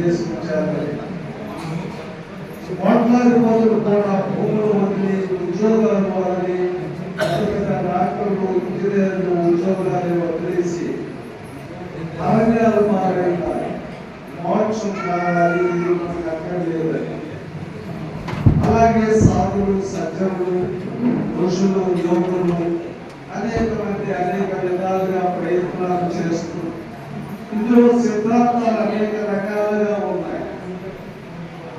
ఉద్దేశించాలని కోట్లాది మందులు కూడా భూములు వదిలి ఉద్యోగాలు వదిలి డాక్టర్లు ఇంజనీర్లు ఉద్యోగాలు వదిలేసి అరణ్యాలు మారేలా మోక్షం కావాలి అక్కర్లేదని అలాగే సాధులు సజ్జనులు ఋషులు యోగులు అనేక మంది అనేక విధాలుగా ప్రయత్నాలు చేస్తూ ఇందులో సిద్ధాంతాలు అనేక రకాలుగా ఉన్నాయి.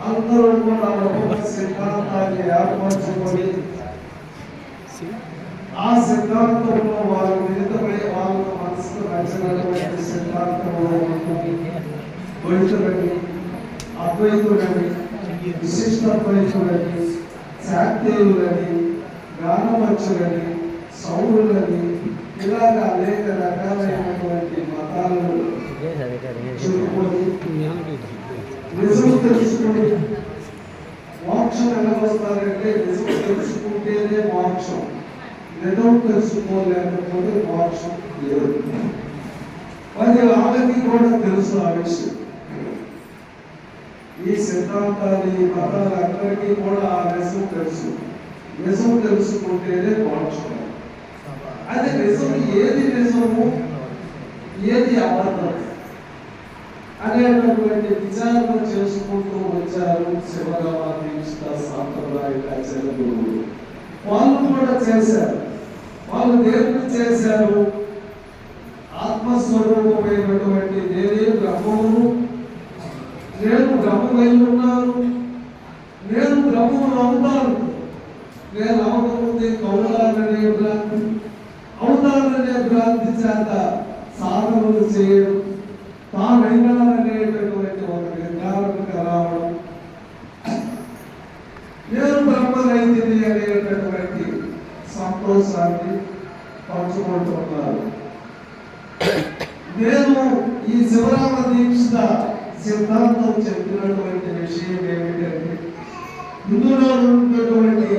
అందరూ కూడా ఒక్కొక్క సిద్ధాంతాన్ని ఏర్పరచుకొని ఆ సిద్ధాంతంలో వారు మిగతాపై వాళ్ళ మనసుకు నచ్చినటువంటి సిద్ధాంతంలో ద్వైతులని అద్వైతులని విశిష్టద్వైతులని శాక్తేయులని జ్ఞానవచ్చులని సౌరులని ఇలాగ అనేక రకాలైనటువంటి మతాలను చెప్పుకొని నిజం తెలుసుకొని మోక్షం ఎలా వస్తారంటే నిజం తెలుసుకుంటేనే మోక్షం. నిజం తెలుసుకోలేకపోతే మోక్షం లేదు. మరి వాళ్ళకి కూడా తెలుసు ఆ విషయం. ఈ సిద్ధాంతాలు ఈ మతాలు అందరికీ కూడా ఆ నిజం తెలుసు. నిజం తెలుసుకుంటేనే మోక్షం. అది నిజం ఏది నిజము ఏది అబద్ధం అనేటటువంటి విచారణ చేసుకుంటూ వచ్చారు శివరామ దీక్ష సాంప్రదాయ గురువులు వాళ్ళు కూడా చేశారు. వాళ్ళు దేవుడు చేశారు. ఆత్మస్వరూపమైనటువంటి నేనే బ్రహ్మము నేను బ్రహ్మమై ఉన్నాను నేను బ్రహ్మను అవుతాను నేను అవకముందే కౌలాలనే భ్రాంతి అవుతాననే భ్రాంతి చేత సాధనలు చేయడం తానైనాననేటటువంటి ఒక నిర్ధారణకు రావడం నేను బ్రహ్మరైతిని అనేటటువంటి సంతోషాన్ని పంచుకుంటున్నారు. నేను ఈ శివరామ దీక్ష సిద్ధాంతం చెప్పినట్టు విషయం ఏమిటంటే ఇందులో ఉన్నటువంటి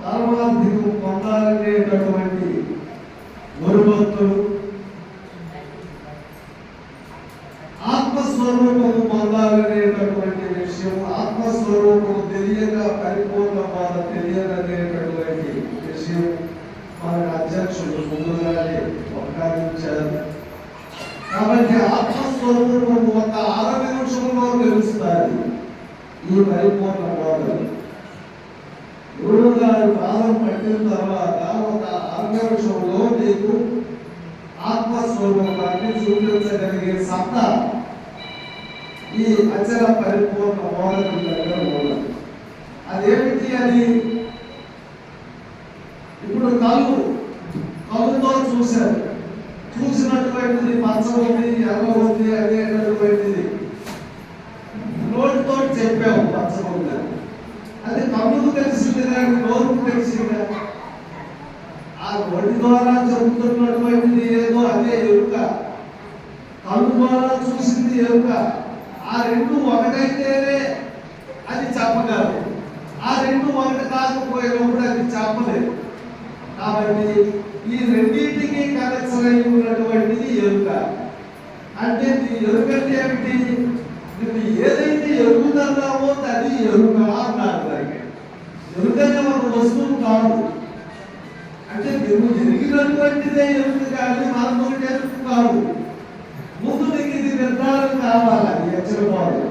పరమార్థికం పొందాలనేటటువంటి గురుభక్తులు ఆత్మస్వరూపము పొందాలనేటటువంటి విషయం ఆత్మస్వరూపము తెలియక పరిపూర్ణ బాధ తెలియదనేటటువంటి విషయం మన అధ్యక్షుడు ముందుగానే ఒక్కారించారు కాబట్టి ఆత్మస్వరూపము ఒక అరవై నిమిషంలో తెలుస్తుంది ఈ పరిపూర్ణ బాధ గురువు గారు పాదం పట్టిన తర్వాత ఒక అరవై నిమిషంలో నీకు ఆత్మస్వరూపాన్ని చూపించగలిగే సత్తా ఈ అచల పరిపూర్ణ బోధన దగ్గర ఉన్నది. అదేమిటి అని ఇప్పుడు కళ్ళు కళ్ళుతో చూశారు. చూసినటువంటిది పచ్చ ఉంది ఎర్ర ఉంది అనేటటువంటిది నోటితో చెప్పాము పచ్చ ఉంది అది కళ్ళకు తెలిసింది కానీ నోరుకు తెలిసిందా. ఆ నోటి ద్వారా చెబుతున్నటువంటిది ఏదో అదే ఎరుక. కళ్ళు ద్వారా చూసింది ఎరుక. ఆ రెండు ఒకటైతేనే అది చెప్పగలరు. ఆ రెండు ఒకటి కాకపోయినప్పుడు అది చెప్పలేదు. కాబట్టి ఈ రెండింటికి కనెక్షన్ అయి ఉన్నటువంటిది ఎరుక. అంటే నీ ఎరుక అంటే ఏమిటి? నువ్వు ఏదైతే ఎరుగుతున్నావో అది ఎరుక అన్నారు దానికి. ఎరుకనే ఒక వస్తువు కాదు. అంటే నువ్వు ఎరిగినటువంటిదే ఎరుక కానీ మనకు ఎరుక కాదు. ముందు నీకు ఇది నిర్ధారణ కావాలి. అది ఎచ్చకపోవాలి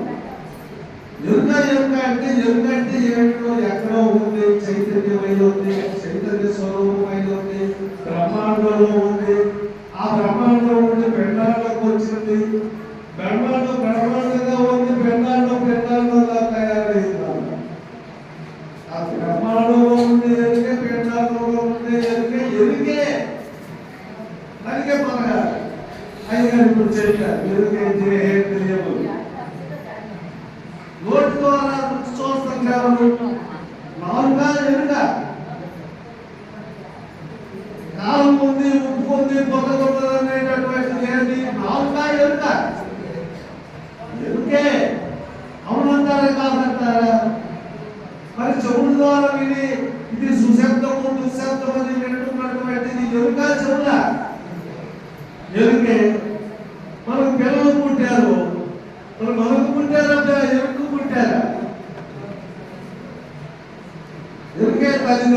ఎరుక ఎరుక అంటే ఎరుక అంటే ఏమిటో ఎక్కడో ఉంది. చైతన్యమై ఉంది చైతన్య స్వరూపమై ఉంది బ్రహ్మాండంలో ఉంది. ఆ బ్రహ్మాండంలో ఉండి పెండాలకు వచ్చింది. బ్రహ్మాండం బ్రహ్మాండంగా ఉంది పెండాండం పెండాండంగా తయారైంది. ఆ బ్రహ్మాండంలో ఉంది ఎరుకే పెండాండంలో ఉంది ఎరుకే ఎరుకే. అందుకే మన అయ్యగారు ఇప్పుడు చెప్పారు ఎరుకే తెలియదు నోటి ద్వారా రుచి చూస్తాం కాబట్టి ఎరుక కాలం ఉంది ఉప్పు ఉంది పొగ ఉంది అనేటటువంటిది ఏంటి నాలుగా ఎరుక ఎరుకే అవునంటారా కాదంటారా మరి చెవుల ద్వారా విని ఇది సుశబ్దము దుశబ్దం అని వింటున్నటువంటిది ఎరుక చెవులా ఎరుకే మనకు పిల్లలు పుట్టారు మరి మనకు పుట్టారంటే ఎరుకు పుట్టారా కలిక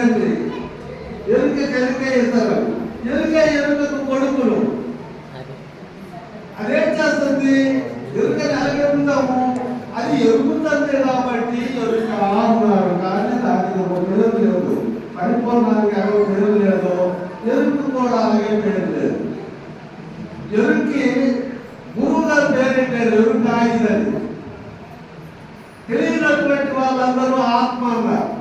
ఇస్తారు ఎరుక ఎరుకకు కొడుకులు. అదేం చేస్తుంది. అలాగే అలగెడుతాము అది ఎరుగుతుంది కాబట్టి ఎరుక అన్నారు కానీ దానికి ఒక పేరు లేదు. పరిపూర్ణానికి అరవై పేరు లేదు ఎరుకు కూడా అలాగే పేరు లేదు. ఎరుకి గురువు గారు పేరెట్టారు ఎరుక ఇదని తెలియనటువంటి వాళ్ళందరూ ఆత్మ అన్నారు